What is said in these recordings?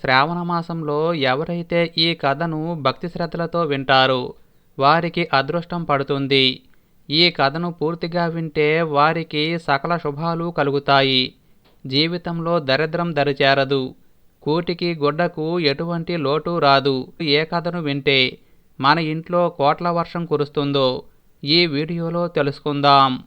శ్రావణ మాసంలో ఎవరైతే ఈ కథను భక్తి శ్రద్ధలతో వింటారో వారికి అదృష్టం పడుతుంది. ఈ కథను పూర్తిగా వింటే వారికి సకల శుభాలు కలుగుతాయి. జీవితంలో దరిద్రం దరిచేరదు. కూటికి గుడ్డకు ఎటువంటి లోటు రాదు. ఏ కథను వింటే మన ఇంట్లో కోట్ల వర్షం కురుస్తుందో ఈ వీడియోలో తెలుసుకుందాం.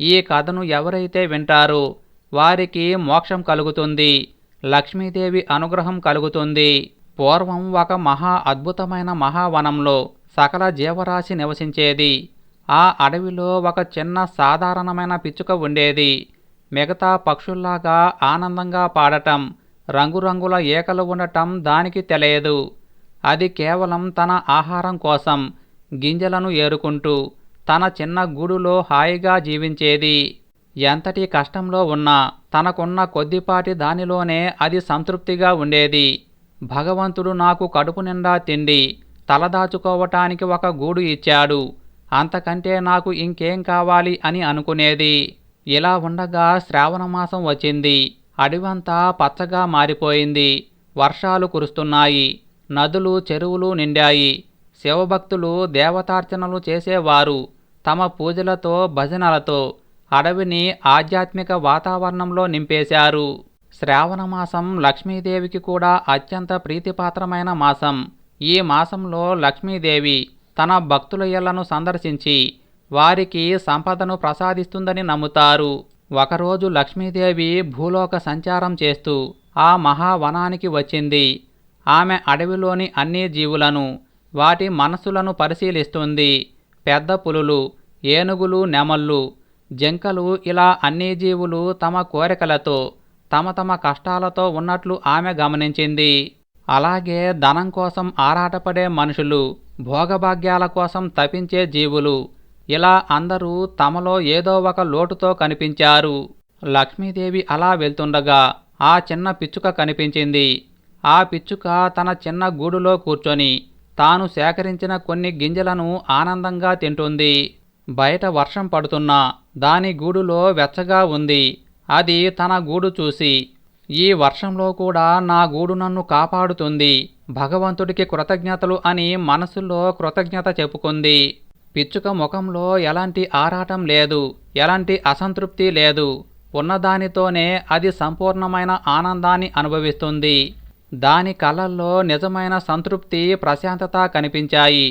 ఈ కథను ఎవరైతే వింటారో వారికి మోక్షం కలుగుతుంది. లక్ష్మీదేవి అనుగ్రహం కలుగుతుంది. పూర్వం ఒక మహా అద్భుతమైన మహావనంలో సకల జీవరాశి నివసించేది. ఆ అడవిలో ఒక చిన్న సాధారణమైన పిచ్చుక ఉండేది. మిగతా పక్షుల్లాగా ఆనందంగా పాడటం రంగురంగుల ఏకలు ఉండటం దానికి తెలియదు. అది కేవలం తన ఆహారం కోసం గింజలను ఏరుకుంటూ తన చిన్న గూడులో హాయిగా జీవించేది. ఎంతటి కష్టంలో ఉన్నా తనకున్న కొద్దిపాటి దానిలోనే అది సంతృప్తిగా ఉండేది. భగవంతుడు నాకు కడుపు నిండా తిండి తలదాచుకోవటానికి ఒక గూడు ఇచ్చాడు. అంతకంటే నాకు ఇంకేం కావాలి అని అనుకునేది. ఇలా ఉండగా శ్రావణమాసం వచ్చింది. అడివంతా పచ్చగా మారిపోయింది. వర్షాలు కురుస్తున్నాయి. నదులు చెరువులు నిండాయి. శివభక్తులు దేవతార్చనలు చేసేవారు. తమ పూజలతో భజనలతో అడవిని ఆధ్యాత్మిక వాతావరణంలో నింపేశారు. శ్రావణమాసం లక్ష్మీదేవికి కూడా అత్యంత ప్రీతిపాత్రమైన మాసం. ఈ మాసంలో లక్ష్మీదేవి తన భక్తుల ఇళ్ళను సందర్శించి వారికి సంపదను ప్రసాదిస్తుందని నమ్ముతారు. ఒకరోజు లక్ష్మీదేవి భూలోక సంచారం చేస్తూ ఆ మహావనానికి వచ్చింది. ఆమె అడవిలోని అన్ని జీవులను వాటి మనస్సులను పరిశీలిస్తుంది. పెద్ద పులులు ఏనుగులు నెమళ్ళు జంకలు ఇలా అన్ని జీవులు తమ కోరికలతో తమ తమ కష్టాలతో ఉన్నట్లు ఆమె గమనించింది. అలాగే ధనం కోసం ఆరాటపడే మనుషులు భోగభాగ్యాల కోసం తపించే జీవులు ఇలా అందరూ తమలో ఏదో ఒక లోటుతో కనిపించారు. లక్ష్మీదేవి అలా వెళ్తుండగా ఆ చిన్న పిచ్చుక కనిపించింది. ఆ పిచ్చుక తన చిన్న గూడులో కూర్చొని తాను సేకరించిన కొన్ని గింజలను ఆనందంగా తింటుంది. బయట వర్షం పడుతున్నా దాని గూడులో వెచ్చగా ఉంది. అది తన గూడు చూసి ఈ వర్షంలో కూడా నా గూడు నన్ను కాపాడుతుంది. భగవంతుడికి కృతజ్ఞతలు అని మనసులో కృతజ్ఞత చెప్పుకుంది. పిచ్చుక ముఖంలో ఎలాంటి ఆరాటం లేదు ఎలాంటి అసంతృప్తి లేదు. ఉన్నదానితోనే అది సంపూర్ణమైన ఆనందాన్ని అనుభవిస్తుంది. దాని కళ్ళల్లో నిజమైన సంతృప్తి ప్రశాంతత కనిపించాయి.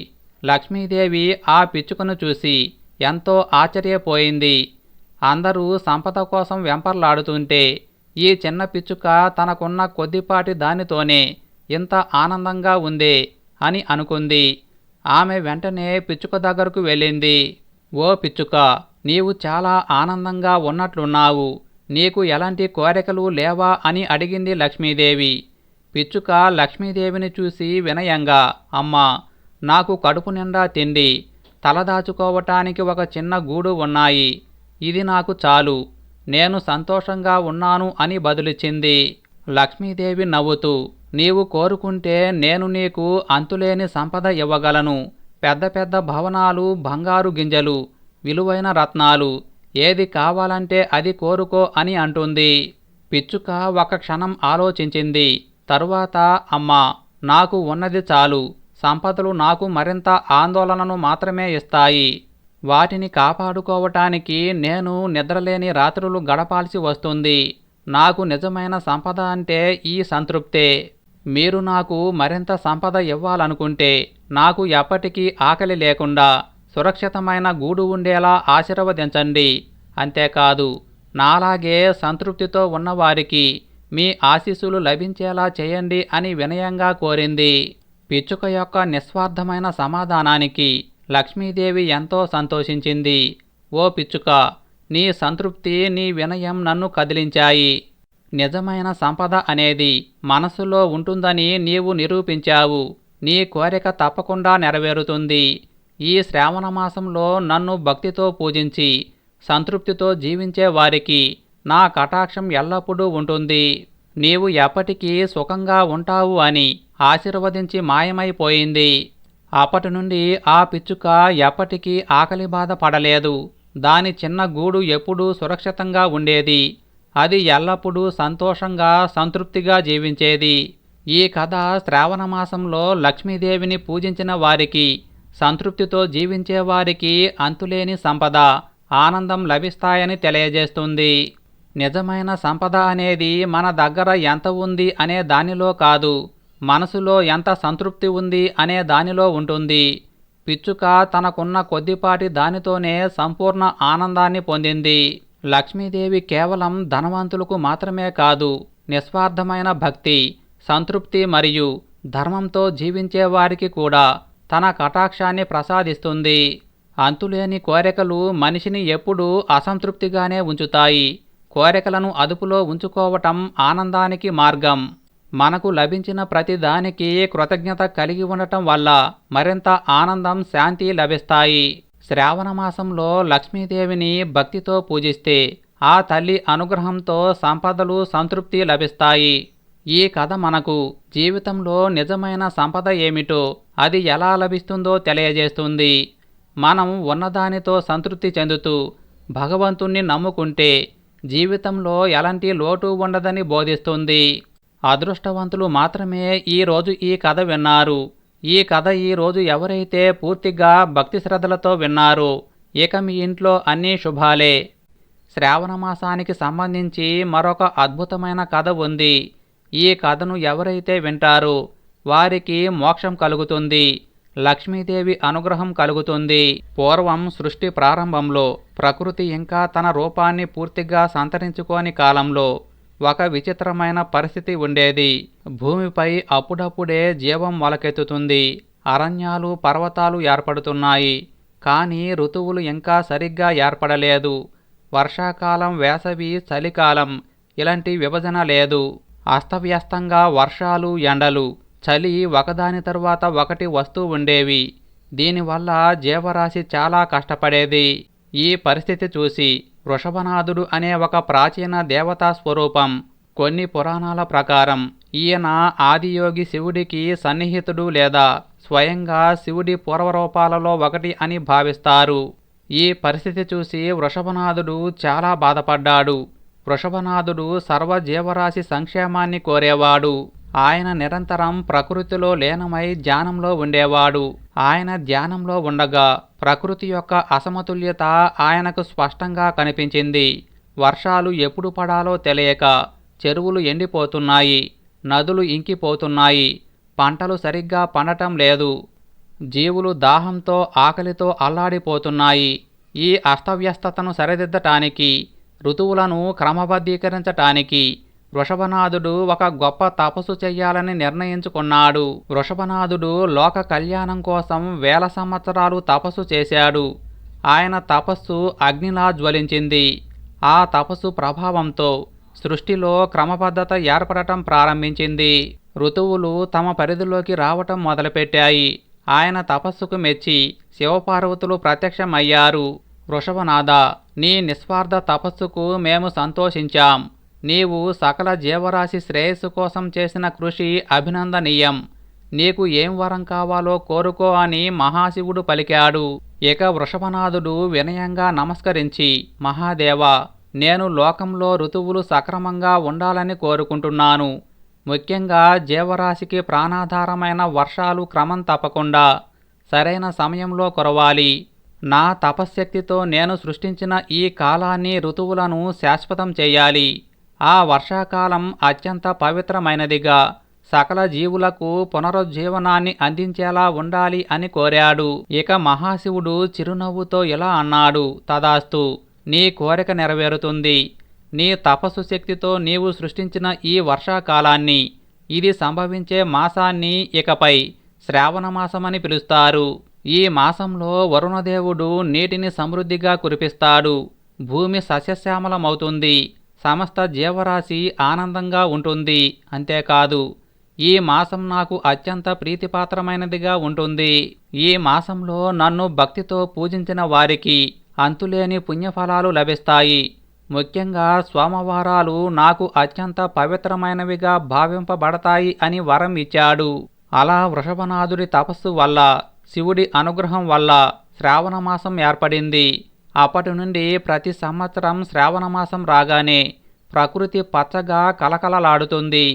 లక్ష్మీదేవి ఆ పిచ్చుకను చూసి ఎంతో ఆశ్చర్యపోయింది. అందరూ సంపద కోసం వెంపర్లాడుతుంటే ఈ చిన్న పిచ్చుక తనకున్న కొద్దిపాటి దానితోనే ఇంత ఆనందంగా ఉందే అని అనుకుంది. ఆమె వెంటనే పిచ్చుక దగ్గరకు వెళ్ళింది. ఓ పిచ్చుక నీవు చాలా ఆనందంగా ఉన్నట్లున్నావు. నీకు ఎలాంటి కోరికలు లేవా అని అడిగింది లక్ష్మీదేవి. పిచ్చుక లక్ష్మీదేవిని చూసి వినయంగా అమ్మా నాకు కడుపు నిండా తిండి. తలదాచుకోవటానికి ఒక చిన్న గూడు ఉన్నాయి. ఇది నాకు చాలు. నేను సంతోషంగా ఉన్నాను అని బదులిచ్చింది. లక్ష్మీదేవి నవ్వుతూ నీవు కోరుకుంటే నేను నీకు అంతులేని సంపద ఇవ్వగలను. పెద్ద పెద్ద భవనాలు బంగారు గింజలు విలువైన రత్నాలు. ఏది కావాలంటే అది కోరుకో అని అంటుంది. పిచ్చుక ఒక క్షణం ఆలోచించింది. తరువాత అమ్మా నాకు ఉన్నది చాలు. సంపదలు నాకు మరింత ఆందోళనను మాత్రమే ఇస్తాయి. వాటిని కాపాడుకోవటానికి నేను నిద్రలేని రాత్రులు గడపాల్సి వస్తుంది. నాకు నిజమైన సంపద అంటే ఈ సంతృప్తే. మీరు నాకు మరింత సంపద ఇవ్వాలనుకుంటే నాకు ఎప్పటికీ ఆకలి లేకుండా సురక్షితమైన గూడు ఉండేలా ఆశీర్వదించండి. అంతేకాదు నాలాగే సంతృప్తితో ఉన్నవారికి మీ ఆశీస్సులు లభించేలా చేయండి అని వినయంగా కోరింది. పిచ్చుక యొక్క నిస్వార్థమైన సమాధానానికి లక్ష్మీదేవి ఎంతో సంతోషించింది. ఓ పిచ్చుక నీ సంతృప్తి నీ వినయం నన్ను కదిలించాయి. నిజమైన సంపద అనేది మనసులో ఉంటుందని నీవు నిరూపించావు. నీ కోరిక తప్పకుండా నెరవేరుతుంది. ఈ శ్రావణ మాసంలో నన్ను భక్తితో పూజించి సంతృప్తితో జీవించే వారికి నా కటాక్షం ఎల్లప్పుడూ ఉంటుంది. నీవు ఎప్పటికీ సుఖంగా ఉంటావు అని ఆశీర్వదించి మాయమైపోయింది. అప్పటి నుండి ఆ పిచ్చుక ఎప్పటికీ ఆకలి బాధ పడలేదు. దాని చిన్న గూడు ఎప్పుడూ సురక్షితంగా ఉండేది. అది ఎల్లప్పుడూ సంతోషంగా సంతృప్తిగా జీవించేది. ఈ కథ శ్రావణ మాసంలో లక్ష్మీదేవిని పూజించిన వారికి సంతృప్తితో జీవించే వారికి అంతులేని సంపద ఆనందం లభిస్తాయని తెలియజేస్తుంది. నిజమైన సంపద అనేది మన దగ్గర ఎంత ఉంది అనే దానిలో కాదు. మనసులో ఎంత సంతృప్తి ఉంది అనే దానిలో ఉంటుంది. పిచ్చుక తనకున్న కొద్దిపాటి దానితోనే సంపూర్ణ ఆనందాన్ని పొందింది. లక్ష్మీదేవి కేవలం ధనవంతులకు మాత్రమే కాదు నిస్వార్థమైన భక్తి సంతృప్తి మరియు ధర్మంతో జీవించే వారికి కూడా తన కటాక్షాన్ని ప్రసాదిస్తుంది. అంతులేని కోరికలు మనిషిని ఎప్పుడూ అసంతృప్తిగానే ఉంచుతాయి. కోరికలను అదుపులో ఉంచుకోవటం ఆనందానికి మార్గం. మనకు లభించిన ప్రతిదానికి కృతజ్ఞత కలిగి ఉండటం వల్ల మరింత ఆనందం శాంతి లభిస్తాయి. శ్రావణ మాసంలో లక్ష్మీదేవిని భక్తితో పూజిస్తే ఆ తల్లి అనుగ్రహంతో సంపదలు సంతృప్తి లభిస్తాయి. ఈ కథ మనకు జీవితంలో నిజమైన సంపద ఏమిటో అది ఎలా లభిస్తుందో తెలియజేస్తుంది. మనం ఉన్నదానితో సంతృప్తి చెందుతూ భగవంతుణ్ణి నమ్ముకుంటే జీవితంలో ఎలాంటి లోటు ఉండదని బోధిస్తుంది. అదృష్టవంతులు మాత్రమే ఈరోజు ఈ కథ విన్నారు. ఈ కథ ఈరోజు ఎవరైతే పూర్తిగా భక్తి శ్రద్ధలతో విన్నారు ఇక మీ ఇంట్లో అన్నీ శుభాలే. శ్రావణ మాసానికి సంబంధించి మరొక అద్భుతమైన కథ ఉంది. ఈ కథను ఎవరైతే వింటారో వారికి మోక్షం కలుగుతుంది. లక్ష్మీదేవి అనుగ్రహం కలుగుతుంది. పూర్వం సృష్టి ప్రారంభంలో ప్రకృతి ఇంకా తన రూపాన్ని పూర్తిగా సంతరించుకోని కాలంలో ఒక విచిత్రమైన పరిస్థితి ఉండేది. భూమిపై అప్పుడప్పుడే జీవం మొలకెత్తుతుంది. అరణ్యాలు పర్వతాలు ఏర్పడుతున్నాయి. కానీ ఋతువులు ఇంకా సరిగ్గా ఏర్పడలేదు. వర్షాకాలం వేసవి చలికాలం ఇలాంటి విభజన లేదు. అస్తవ్యస్తంగా వర్షాలు ఎండలు చలి ఒకదాని తర్వాత ఒకటి వస్తూ ఉండేవి. దీనివల్ల జీవరాశి చాలా కష్టపడేది. ఈ పరిస్థితి చూసి వృషభనాథుడు అనే ఒక ప్రాచీన దేవతా స్వరూపం కొన్ని పురాణాల ప్రకారం ఈయన ఆదియోగి శివుడికి సన్నిహితుడు లేదా స్వయంగా శివుడి పూర్వరూపాలలో ఒకటి అని భావిస్తారు. ఈ పరిస్థితి చూసి వృషభనాథుడు చాలా బాధపడ్డాడు. వృషభనాథుడు సర్వజీవరాశి సంక్షేమాన్ని కోరేవాడు. ఆయన నిరంతరం ప్రకృతిలో లీనమై ధ్యానంలో ఉండేవాడు. ఆయన ధ్యానంలో ఉండగా ప్రకృతి యొక్క అసమతుల్యత ఆయనకు స్పష్టంగా కనిపించింది. వర్షాలు ఎప్పుడు పడాలో తెలియక చెరువులు ఎండిపోతున్నాయి నదులు ఇంకిపోతున్నాయి పంటలు సరిగ్గా పండటం లేదు. జీవులు దాహంతో ఆకలితో అల్లాడిపోతున్నాయి. ఈ అస్తవ్యస్తతను సరిదిద్దటానికి ఋతువులను క్రమబద్ధీకరించటానికి వృషభనాథుడు ఒక గొప్ప తపస్సు చెయ్యాలని నిర్ణయించుకున్నాడు. వృషభనాథుడు లోక కళ్యాణం కోసం వేల సంవత్సరాలు తపస్సు చేశాడు. ఆయన తపస్సు అగ్నిలా జ్వలించింది. ఆ తపస్సు ప్రభావంతో సృష్టిలో క్రమబద్ధత ఏర్పడటం ప్రారంభించింది. ఋతువులు తమ పరిధిలోకి రావటం మొదలుపెట్టాయి. ఆయన తపస్సుకు మెచ్చి శివపార్వతులు ప్రత్యక్షమయ్యారు. వృషభనాథ నీ నిస్వార్థ తపస్సుకు మేము సంతోషించాం. నీవు సకల జీవరాశి శ్రేయస్సు కోసం చేసిన కృషి అభినందనీయం. నీకు ఏం వరం కావాలో కోరుకో అని మహాశివుడు పలికాడు. ఇక వృషభనాథుడు వినయంగా నమస్కరించి మహాదేవ నేను లోకంలో ఋతువులు సక్రమంగా ఉండాలని కోరుకుంటున్నాను. ముఖ్యంగా జీవరాశికి ప్రాణాధారమైన వర్షాలు క్రమం తప్పకుండా సరైన సమయంలో కురవాలి. నా తపశ్శక్తితో నేను సృష్టించిన ఈ కాలాన్ని ఋతువులను శాశ్వతం చేయాలి. ఆ వర్షాకాలం అత్యంత పవిత్రమైనదిగా. సకల జీవులకు పునరుజ్జీవనాన్ని అందించేలా ఉండాలి అని కోరాడు. ఇక మహాశివుడు చిరునవ్వుతో ఇలా అన్నాడు తదాస్తు నీ కోరిక నెరవేరుతుంది. నీ తపస్సు శక్తితో నీవు సృష్టించిన ఈ వర్షాకాలాన్ని ఇది సంభవించే మాసాన్ని ఇకపై శ్రావణ మాసమని పిలుస్తారు. ఈ మాసంలో వరుణదేవుడు నీటిని సమృద్ధిగా కురిపిస్తాడు. భూమి సస్యశ్యామలమవుతుంది. సమస్త జీవరాశి ఆనందంగా ఉంటుంది. అంతేకాదు ఈ మాసం నాకు అత్యంత ప్రీతిపాత్రమైనదిగా ఉంటుంది. ఈ మాసంలో నన్ను భక్తితో పూజించిన వారికి అంతులేని పుణ్యఫలాలు లభిస్తాయి. ముఖ్యంగా సోమవారాలు నాకు అత్యంత పవిత్రమైనవిగా భావింపబడతాయి అని వరం ఇచ్చాడు. అలా వృషభనాథుడి తపస్సు వల్ల శివుడి అనుగ్రహం వల్ల శ్రావణమాసం ఏర్పడింది. అప్పటి నుండి ప్రతి సంవత్సరం శ్రావణమాసం రాగానే ప్రకృతి పచ్చగా కలకలలాడుతుంది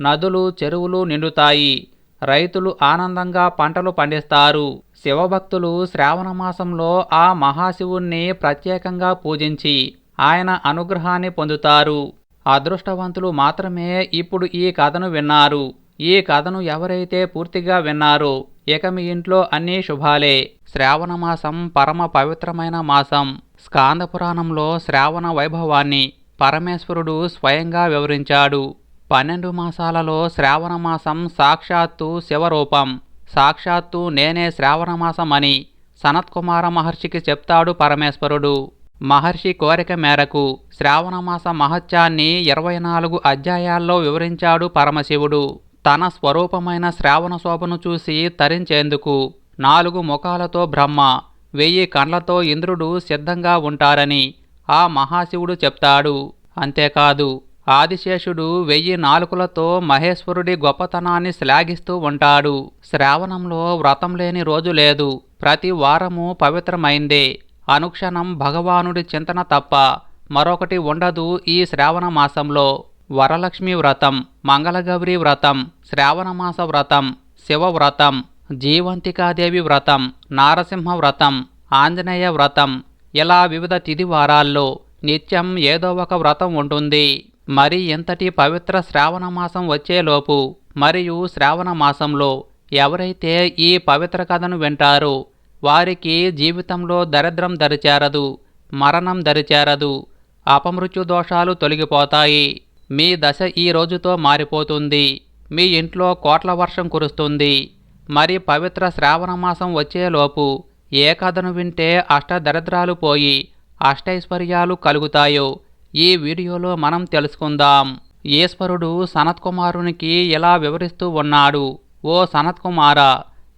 నదులు చెరువులు నిండుతాయి. రైతులు ఆనందంగా పంటలు పండిస్తారు. శివభక్తులు శ్రావణమాసంలో ఆ మహాశివుణ్ణి ప్రత్యేకంగా పూజించి ఆయన అనుగ్రహాన్ని పొందుతారు. అదృష్టవంతులు మాత్రమే ఇప్పుడు ఈ కథను విన్నారు. ఈ కథను ఎవరైతే పూర్తిగా విన్నారో ఇక మీ ఇంట్లో అన్నీ శుభాలే. శ్రావణ మాసం పరమ పవిత్రమైన మాసం. స్కాంద పురాణంలో శ్రావణ వైభవాన్ని పరమేశ్వరుడు స్వయంగా వివరించాడు. పన్నెండు మాసాలలో శ్రావణ మాసం సాక్షాత్తు శివరూపం. సాక్షాత్తు నేనే శ్రావణ మాసం అని సనత్కుమార మహర్షికి చెప్తాడు పరమేశ్వరుడు. మహర్షి కోరిక మేరకు శ్రావణమాస మహత్యాన్ని ఇరవై నాలుగు అధ్యాయాల్లో వివరించాడు పరమశివుడు. తన స్వరూపమైన శ్రావణ శోభను చూసి తరించేందుకు నాలుగు ముఖాలతో బ్రహ్మ వెయ్యి కండ్లతో ఇంద్రుడు సిద్ధంగా ఉంటారని ఆ మహాశివుడు చెప్తాడు. అంతేకాదు ఆదిశేషుడు వెయ్యి నాలుకలతో మహేశ్వరుడి గొప్పతనాన్ని శ్లాఘిస్తూ ఉంటాడు. శ్రావణంలో వ్రతం లేని రోజు లేదు. ప్రతి వారము పవిత్రమైందే. అనుక్షణం భగవానుడి చింతన తప్ప మరొకటి ఉండదు ఈ శ్రావణ మాసంలో. వరలక్ష్మి వ్రతం మంగళగౌరి వ్రతం శ్రావణమాస వ్రతం శివ వ్రతం జీవంతికాదేవి వ్రతం నారసింహ వ్రతం ఆంజనేయ వ్రతం ఇలా వివిధ తిథి వారాల్లో నిత్యం ఏదో ఒక వ్రతం ఉంటుంది. మరి ఇంతటి పవిత్ర శ్రావణ మాసం వచ్చేలోపు మరియు శ్రావణ మాసంలో ఎవరైతే ఈ పవిత్ర కథను వింటారో వారికి జీవితంలో దరిద్రం దరిచేరదు మరణం దరిచేరదు అపమృత్యు దోషాలు తొలగిపోతాయి. మీ దశ ఈ రోజుతో మారిపోతుంది. మీ ఇంట్లో కోట్ల వర్షం కురుస్తుంది. మరి పవిత్ర శ్రావణ మాసం వచ్చేలోపు ఏ కథను వింటే అష్టదరిద్రాలు పోయి అష్టైశ్వర్యాలు కలుగుతాయో ఈ వీడియోలో మనం తెలుసుకుందాం. ఈశ్వరుడు సనత్కుమారునికి ఇలా వివరిస్తూ ఉన్నాడు. ఓ సనత్కుమార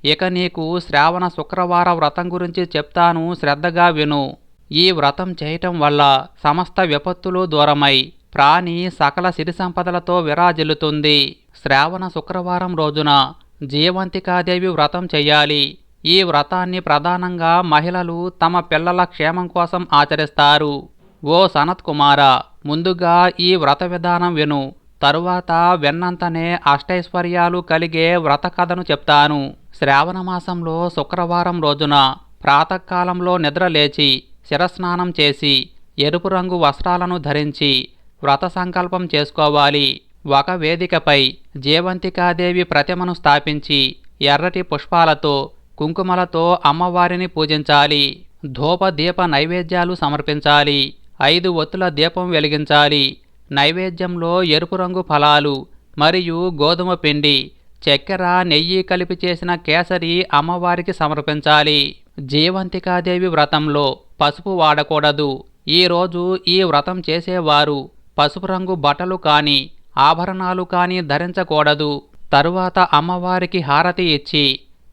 ఇక నీకు శ్రావణ శుక్రవార వ్రతం గురించి చెప్తాను శ్రద్ధగా విను. ఈ వ్రతం చేయటం వల్ల సమస్త విపత్తులు దూరమై ప్రాణి సకల సిరి సంపదలతో విరాజిల్లుతుంది. శ్రావణ శుక్రవారం రోజున జీవంతికాదేవి వ్రతం చేయాలి. ఈ వ్రతాన్ని ప్రధానంగా మహిళలు తమ పిల్లల క్షేమం కోసం ఆచరిస్తారు. ఓ సనత్ కుమార ముందుగా ఈ వ్రత విధానం విను. తరువాత వెన్నంతనే అష్టైశ్వర్యాలు కలిగే వ్రత కథను చెప్తాను. శ్రావణ మాసంలో శుక్రవారం రోజున ప్రాతకాలంలో నిద్ర లేచి శిరస్నానం చేసి ఎరుపు రంగు వస్త్రాలను ధరించి వ్రత సంకల్పం చేసుకోవాలి. ఒక వేదికపై జీవంతికాదేవి ప్రతిమను స్థాపించి ఎర్రటి పుష్పాలతో కుంకుమలతో అమ్మవారిని పూజించాలి. ధూప దీప నైవేద్యాలు సమర్పించాలి. ఐదు ఒత్తుల దీపం వెలిగించాలి. నైవేద్యంలో ఎరుపు రంగు ఫలాలు మరియు గోధుమ పిండి చక్కెర నెయ్యి కలిపి చేసిన కేసరి అమ్మవారికి సమర్పించాలి. జీవంతికాదేవి వ్రతంలో పసుపు వాడకూడదు. ఈరోజు ఈ వ్రతం చేసేవారు పసుపు రంగు బట్టలు కాని ఆభరణాలు కాని ధరించకూడదు. తరువాత అమ్మవారికి హారతి ఇచ్చి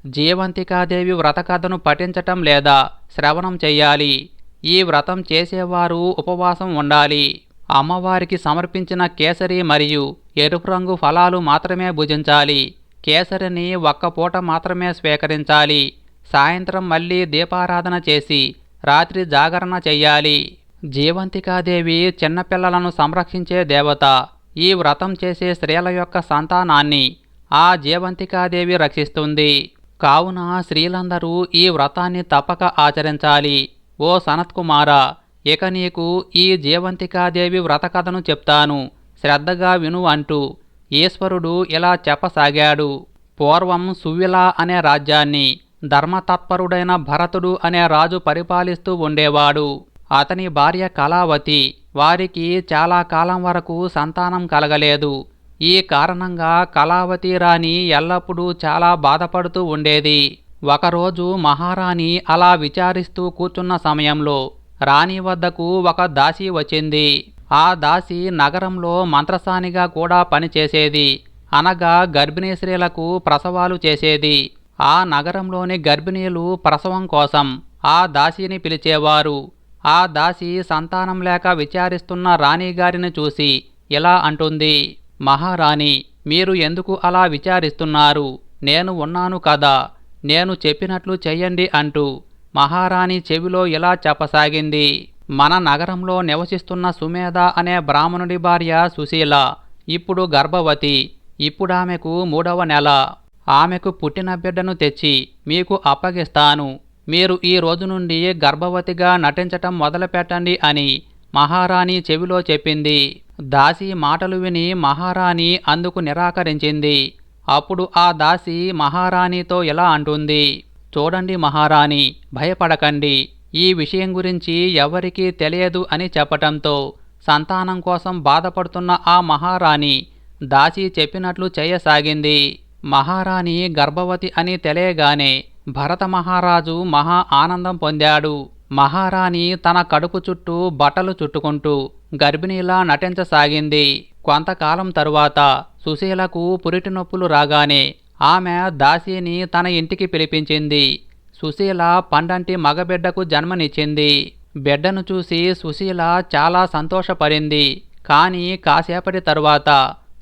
జీవంతికాదేవి వ్రత కథను పఠించటం లేదా శ్రవణం చెయ్యాలి ఈ వ్రతం చేసేవారు ఉపవాసం ఉండాలి. అమ్మవారికి సమర్పించిన కేసరి మరియు ఎరుపు రంగు ఫలాలు మాత్రమే భుజించాలి. కేసరిని ఒక్క పూట మాత్రమే స్వీకరించాలి. సాయంత్రం మళ్ళీ దీపారాధన చేసి రాత్రి జాగరణ చెయ్యాలి జీవంతికాదేవి చిన్నపిల్లలను సంరక్షించే దేవత. ఈ వ్రతం చేసే స్త్రీల యొక్క సంతానాన్ని ఆ జీవంతికాదేవి రక్షిస్తుంది. కావున స్త్రీలందరూ ఈ వ్రతాన్ని తప్పక ఆచరించాలి. ఓ సనత్కుమార ఇక నీకు ఈ జీవంతికాదేవి వ్రత కథను చెప్తాను. శ్రద్ధగా విను అంటూ ఈశ్వరుడు ఇలా చెప్పసాగాడు. పూర్వం సువ్విలా అనే రాజ్యాన్ని ధర్మతత్పరుడైన భరతుడు అనే రాజు పరిపాలిస్తూ ఉండేవాడు. అతని భార్య కళావతి వారికి చాలా కాలం వరకు సంతానం కలగలేదు. ఈ కారణంగా కళావతి రాణి ఎల్లప్పుడూ చాలా బాధపడుతూ ఉండేది. ఒకరోజు మహారాణి అలా విచారిస్తూ కూర్చున్న సమయంలో రాణి వద్దకు ఒక దాసి వచ్చింది. ఆ దాసి నగరంలో మంత్రసానిగా కూడా పనిచేసేది. అనగా గర్భిణీ స్త్రీలకు ప్రసవాలు చేసేది. ఆ నగరంలోని గర్భిణీలు ప్రసవం కోసం ఆ దాసిని పిలిచేవారు. ఆ దాసి సంతానం లేక విచారిస్తున్న రాణిగారిని చూసి ఇలా అంటుంది. మహారాణి మీరు ఎందుకు అలా విచారిస్తున్నారు? నేను ఉన్నాను కదా నేను చెప్పినట్లు చెయ్యండి అంటూ మహారాణి చెవిలో ఇలా చెప్పసాగింది. మన నగరంలో నివసిస్తున్న సుమేధ అనే బ్రాహ్మణుడి భార్య సుశీల ఇప్పుడు గర్భవతి. ఇప్పుడామెకు మూడవ నెల. ఆమెకు పుట్టిన బిడ్డను తెచ్చి మీకు అప్పగిస్తాను. మీరు ఈ రోజు నుండి గర్భవతిగా నటించటం మొదలుపెట్టండి అని మహారాణి చెవిలో చెప్పింది. దాసి మాటలు విని మహారాణి అందుకు నిరాకరించింది. అప్పుడు ఆ దాసి మహారాణితో ఇలా అంటుంది. చూడండి మహారాణి భయపడకండి. ఈ విషయం గురించి ఎవరికీ తెలియదు అని చెప్పటంతో సంతానం కోసం బాధపడుతున్న ఆ మహారాణి దాసి చెప్పినట్లు చేయసాగింది. మహారాణి గర్భవతి అని తెలియగానే భరత మహారాజు మహా ఆనందం పొందాడు. మహారాణి తన కడుపు చుట్టూ బట్టలు చుట్టుకుంటూ గర్భిణీలా నటించసాగింది. కొంతకాలం తరువాత సుశీలకు పురిటి నొప్పులు రాగానే ఆమె దాసిని తన ఇంటికి పిలిపించింది. సుశీల పండంటి మగబిడ్డకు జన్మనిచ్చింది. బిడ్డను చూసి సుశీల చాలా సంతోషపడింది. కానీ కాసేపటి తరువాత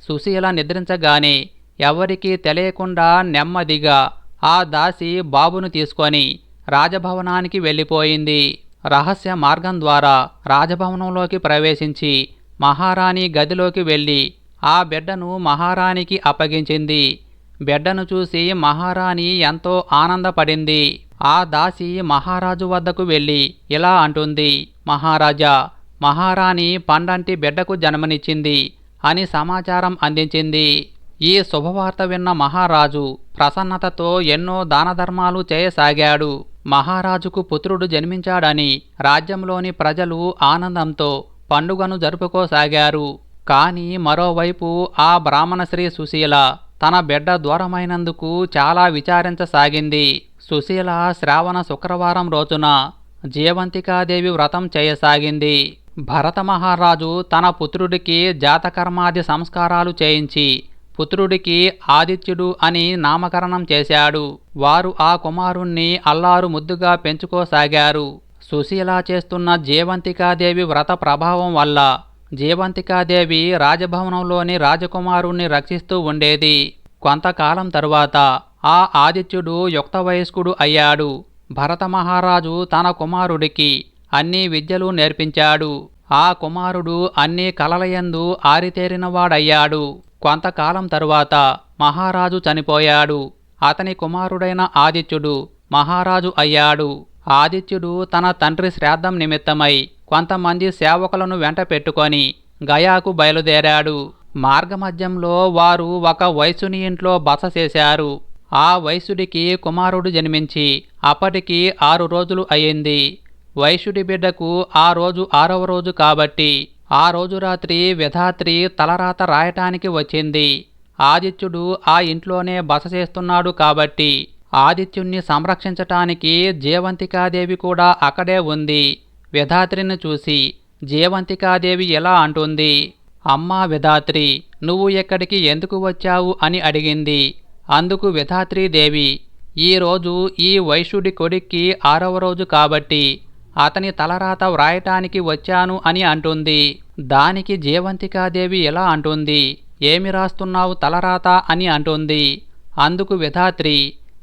సుశీల నిద్రించగానే ఎవరికీ తెలియకుండా నెమ్మదిగా ఆ దాసి బాబును తీసుకొని రాజభవనానికి వెళ్ళిపోయింది. రహస్య మార్గం ద్వారా రాజభవనంలోకి ప్రవేశించి మహారాణి గదిలోకి వెళ్ళి ఆ బిడ్డను మహారాణికి అప్పగించింది. బిడ్డను చూసి మహారాణి ఎంతో ఆనందపడింది. ఆ దాసి మహారాజు వద్దకు వెళ్ళి ఇలా అంటుంది మహారాజా మహారాణి పండంటి బిడ్డకు జన్మనిచ్చింది అని సమాచారం అందించింది. ఈ శుభవార్త విన్న మహారాజు ప్రసన్నతతో ఎన్నో దానధర్మాలు చేయసాగాడు. మహారాజుకు పుత్రుడు జన్మించాడని రాజ్యంలోని ప్రజలు ఆనందంతో పండుగను జరుపుకోసాగారు. కానీ మరోవైపు ఆ బ్రాహ్మణ శ్రీ సుశీల తన బిడ్డ దూరమైనందుకు చాలా విచారించసాగింది. సుశీల శ్రావణ శుక్రవారం రోజున జీవంతికాదేవి వ్రతం చేయసాగింది. భరత మహారాజు తన పుత్రుడికి జాతకర్మాది సంస్కారాలు చేయించి పుత్రుడికి ఆదిత్యుడు అని నామకరణం చేశాడు. వారు ఆ కుమారుణ్ణి అల్లారు ముద్దుగా పెంచుకోసాగారు. సుశీల చేస్తున్న జీవంతికాదేవి వ్రత ప్రభావం వల్ల జీవంతికాదేవి రాజభవనంలోని రాజకుమారుణ్ణి రక్షిస్తూ ఉండేది. కొంతకాలం తరువాత ఆ ఆదిత్యుడు యుక్త వయస్కుడు అయ్యాడు. భరత మహారాజు తన కుమారుడికి అన్ని విద్యలు నేర్పించాడు. ఆ కుమారుడు అన్ని కలలయందు ఆరితేరినవాడయ్యాడు. కొంతకాలం తరువాత మహారాజు చనిపోయాడు. అతని కుమారుడైన ఆదిత్యుడు మహారాజు అయ్యాడు. ఆదిత్యుడు తన తండ్రి శ్రాద్ధం నిమిత్తమై కొంతమంది సేవకులను వెంట పెట్టుకొని గయాకు బయలుదేరాడు. మార్గమధ్యంలో వారు ఒక వైశ్యుని ఇంట్లో బస చేశారు. ఆ వైశ్యుడికి కుమారుడు జన్మించి అప్పటికి ఆరు రోజులు అయింది. వైశ్యుడి బిడ్డకు ఆ రోజు ఆరవ రోజు కాబట్టి ఆ రోజు రాత్రి విధాత్రి తలరాత రాయటానికి వచ్చింది. ఆదిత్యుడు ఆ ఇంట్లోనే బస చేస్తున్నాడు కాబట్టి ఆదిత్యుణ్ణి సంరక్షించటానికి జీవంతికాదేవి కూడా అక్కడే ఉంది. విధాత్రిని చూసి జీవంతికాదేవి ఎలా అంటుంది? అమ్మా విధాత్రి నువ్వు ఎక్కడికి ఎందుకు వచ్చావు? అని అడిగింది. అందుకు విధాత్రీదేవి ఈరోజు ఈ వైశ్యుడి కొడుక్కి ఆరవ రోజు కాబట్టి అతని తలరాత వ్రాయటానికి వచ్చాను అని అంటుంది. దానికి జీవంతికాదేవి ఎలా అంటుంది? ఏమి రాస్తున్నావు తలరాత అని అంటుంది. అందుకు విధాత్రి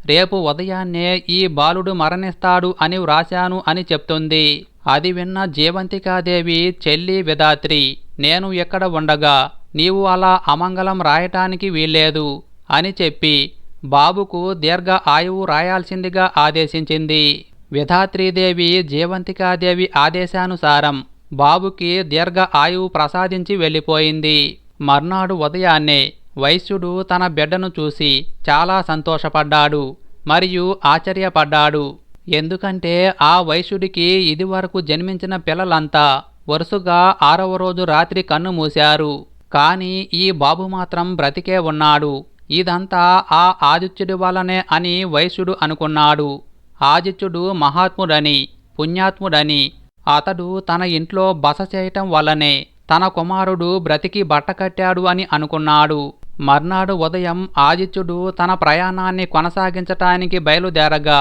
రేపు ఉదయాన్నే ఈ బాలుడు మరణిస్తాడు అని వ్రాశాను అని చెప్తుంది. అది విన్న జీవంతికాదేవి చెల్లి విధాత్రి నేను ఎక్కడ ఉండగా నీవు అలా అమంగళం రాయటానికి వీల్లేదు అని చెప్పి బాబుకు దీర్ఘ ఆయువు రాయాల్సిందిగా ఆదేశించింది. విధాత్రీదేవి జీవంతికాదేవి ఆదేశానుసారం బాబుకి దీర్ఘ ఆయువు ప్రసాదించి వెళ్ళిపోయింది. మర్నాడు ఉదయాన్నే వైశ్యుడు తన బిడ్డను చూసి చాలా సంతోషపడ్డాడు మరియు ఆశ్చర్యపడ్డాడు. ఎందుకంటే ఆ వైశ్యుడికి ఇదివరకు జన్మించిన పిల్లలంతా వరుసగా ఆరవ రోజు రాత్రి కన్ను మూశారు. కానీ ఈ బాబు మాత్రం బ్రతికే ఉన్నాడు. ఇదంతా ఆ ఆదిత్యుడి వల్లనే అని వైశ్యుడు అనుకున్నాడు. ఆదిత్యుడు మహాత్ముడని పుణ్యాత్ముడని అతడు తన ఇంట్లో బస చేయటం వల్లనే తన కుమారుడు బ్రతికి బట్టకట్టాడు అని అనుకున్నాడు. మర్నాడు ఉదయం ఆదిత్యుడు తన ప్రయాణాన్ని కొనసాగించటానికి బయలుదేరగా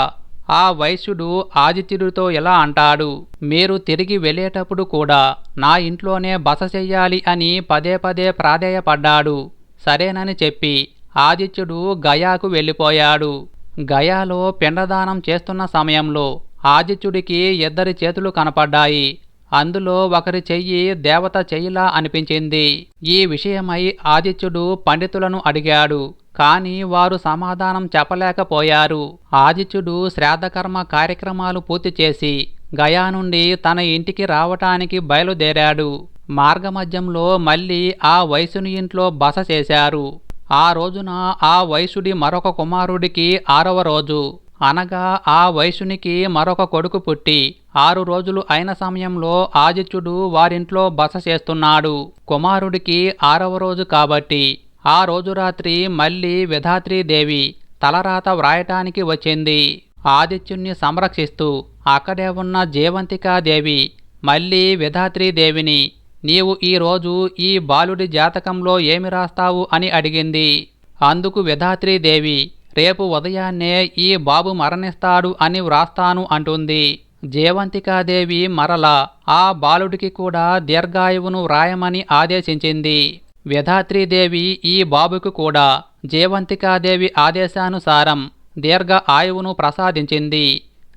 ఆ వైశ్యుడు ఆదిత్యుడితో ఇలా అంటాడు మీరు తిరిగి వెళ్ళేటప్పుడు కూడా నా ఇంట్లోనే బస చెయ్యాలి అని పదే పదే ప్రాధేయపడ్డాడు. సరేనని చెప్పి ఆదిత్యుడు గయాకు వెళ్ళిపోయాడు. గయాలో పిండదానం చేస్తున్న సమయంలో ఆదిత్యుడికి ఇద్దరి చేతులు కనపడ్డాయి. అందులో ఒకరి చెయ్యి దేవత చెయ్యిలా అనిపించింది. ఈ విషయమై ఆదిత్యుడు పండితులను అడిగాడు. కాని వారు సమాధానం చెప్పలేకపోయారు. ఆదిత్యుడు శ్రాద్ధకర్మ కార్యక్రమాలు పూర్తి చేసి గయా నుండి తన ఇంటికి రావటానికి బయలుదేరాడు. మార్గమధ్యంలో మళ్ళీ ఆ వయసుని ఇంట్లో బస చేశారు. ఆ రోజున ఆ వైశ్యుడి మరొక కుమారుడికి ఆరవ రోజు. అనగా ఆ వైశ్యునికి మరొక కొడుకు పుట్టి ఆరు రోజులు అయిన సమయంలో ఆదిత్యుడు వారింట్లో బస చేస్తున్నాడు. కుమారుడికి ఆరవ రోజు కాబట్టి ఆ రోజు రాత్రి మళ్ళీ విధాత్రీదేవి తలరాత వ్రాయటానికి వచ్చింది. ఆదిత్యుణ్ణి సంరక్షిస్తూ అక్కడే ఉన్న జేవంతికాదేవి మళ్ళీ విధాత్రీదేవిని నీవు ఈరోజు ఈ బాలుడి జాతకంలో ఏమి రాస్తావు అని అడిగింది. అందుకు విధాత్రీదేవి రేపు ఉదయాన్నే ఈ బాబు మరణిస్తాడు అని వ్రాస్తాను అంటుంది. జేవంతికాదేవి మరల ఆ బాలుడికి కూడా దీర్ఘాయువును వ్రాయమని ఆదేశించింది. విధాత్రీదేవి ఈ బాబుకు కూడా జేవంతికాదేవి ఆదేశానుసారం దీర్ఘ ఆయువును ప్రసాదించింది.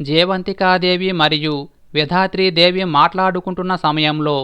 జేవంతికాదేవి మరియు విధాత్రీదేవి మాట్లాడుకుంటున్న సమయంలో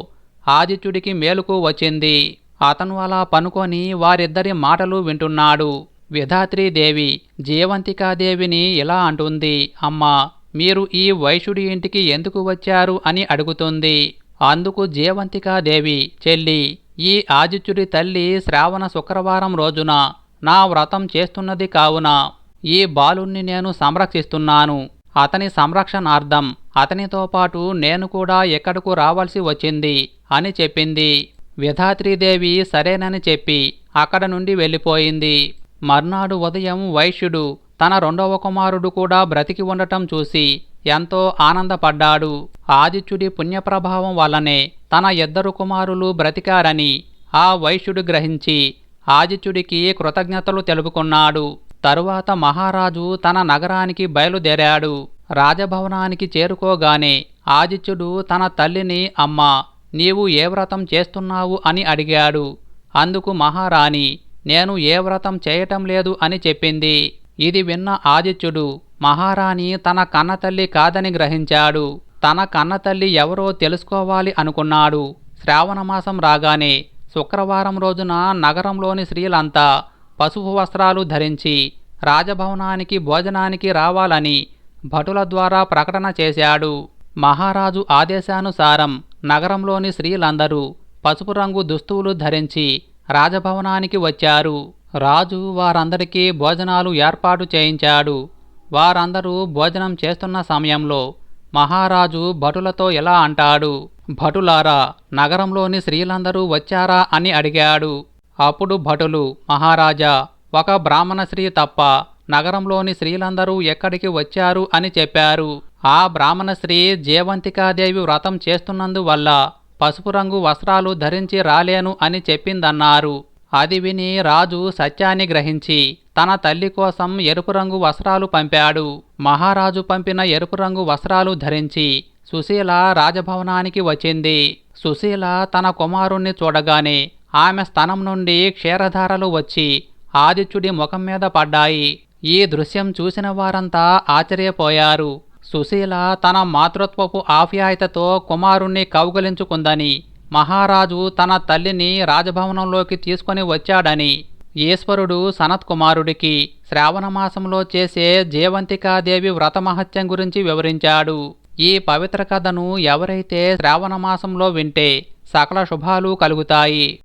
ఆదిత్యుడికి మేలుకు వచ్చింది. అతను అలా పనుకొని వారిద్దరి మాటలు వింటున్నాడు. విధాత్రీదేవి జీవంతికాదేవిని ఇలా అంటుంది అమ్మా మీరు ఈ వైశ్యుడి ఇంటికి ఎందుకు వచ్చారు? అని అడుగుతుంది. అందుకు జీవంతికాదేవి చెల్లి ఈ ఆదిత్యుడి తల్లి శ్రావణ శుక్రవారం రోజున నా వ్రతం చేస్తున్నది కావున ఈ బాలుణ్ణి నేను సంరక్షిస్తున్నాను. అతని సంరక్షణార్థం అతనితో పాటు నేను కూడా ఎక్కడకు రావాల్సి వచ్చింది అని చెప్పింది. విధాత్రీదేవి సరేనని చెప్పి అక్కడ నుండి వెళ్ళిపోయింది. మర్నాడు ఉదయం వైశ్యుడు తన రెండవ కుమారుడు కూడా బ్రతికి ఉండటం చూసి ఎంతో ఆనందపడ్డాడు. ఆదిత్యుడి పుణ్యప్రభావం వల్లనే తన ఇద్దరు కుమారులు బ్రతికారని ఆ వైశ్యుడు గ్రహించి ఆదిత్యుడికి కృతజ్ఞతలు తెలుపుకున్నాడు. తరువాత మహారాజు తన నగరానికి బయలుదేరాడు. రాజభవనానికి చేరుకోగానే ఆదిత్యుడు తన తల్లిని అమ్మా నీవు ఏ వ్రతం చేస్తున్నావు? అని అడిగాడు. అందుకు మహారాణి నేను ఏ వ్రతం చేయటం లేదు అని చెప్పింది. ఇది విన్న ఆదిత్యుడు మహారాణి తన కన్నతల్లి కాదని గ్రహించాడు. తన కన్నతల్లి ఎవరో తెలుసుకోవాలి అనుకున్నాడు. శ్రావణమాసం రాగానే శుక్రవారం రోజున నగరంలోని స్త్రీలంతా పసుపు వస్త్రాలు ధరించి రాజభవనానికి భోజనానికి రావాలని భటుల ద్వారా ప్రకటన చేశాడు. మహారాజు ఆదేశానుసారం నగరంలోని స్త్రీలందరూ పసుపు రంగు దుస్తువులు ధరించి రాజభవనానికి వచ్చారు. రాజు వారందరికీ భోజనాలు ఏర్పాటు చేయించాడు. వారందరూ భోజనం చేస్తున్న సమయంలో మహారాజు భటులతో ఇలా అంటాడు. భటులారా నగరంలోని స్త్రీలందరూ వచ్చారా అని అడిగాడు. అప్పుడు భటులు మహారాజా ఒక బ్రాహ్మణ స్త్రీ తప్ప నగరంలోని స్త్రీలందరూ ఎక్కడికి వచ్చారు అని చెప్పారు. ఆ బ్రాహ్మణ స్త్రీ జీవంతికాదేవి వ్రతం చేస్తున్నందువల్ల పసుపు రంగు వస్త్రాలు ధరించి రాలేను అని చెప్పిందన్నారు. అది విని రాజు సత్యాన్ని గ్రహించి తన తల్లి కోసం ఎరుపు రంగు వస్త్రాలు పంపాడు. మహారాజు పంపిన ఎరుపు రంగు వస్త్రాలు ధరించి సుశీల రాజభవనానికి వచ్చింది. సుశీల తన కుమారుణ్ణి చూడగానే ఆమె స్థనం నుండి క్షీరధారలు వచ్చి ఆదిత్యుడి ముఖం మీద పడ్డాయి. ఈ దృశ్యం చూసిన వారంతా ఆశ్చర్యపోయారు. సుశీల తన మాతృత్వపు ఆప్యాయతతో కుమారుణ్ణి కౌగలించుకుందని మహారాజు తన తల్లిని రాజభవనంలోకి తీసుకొని వచ్చాడని ఈశ్వరుడు సనత్ కుమారుడికి శ్రావణమాసంలో చేసే జేవంతికాదేవి వ్రతమహత్యం గురించి వివరించాడు. ఈ పవిత్ర కథను ఎవరైతే శ్రావణమాసంలో వింటే సకల శుభాలు కలుగుతాయి.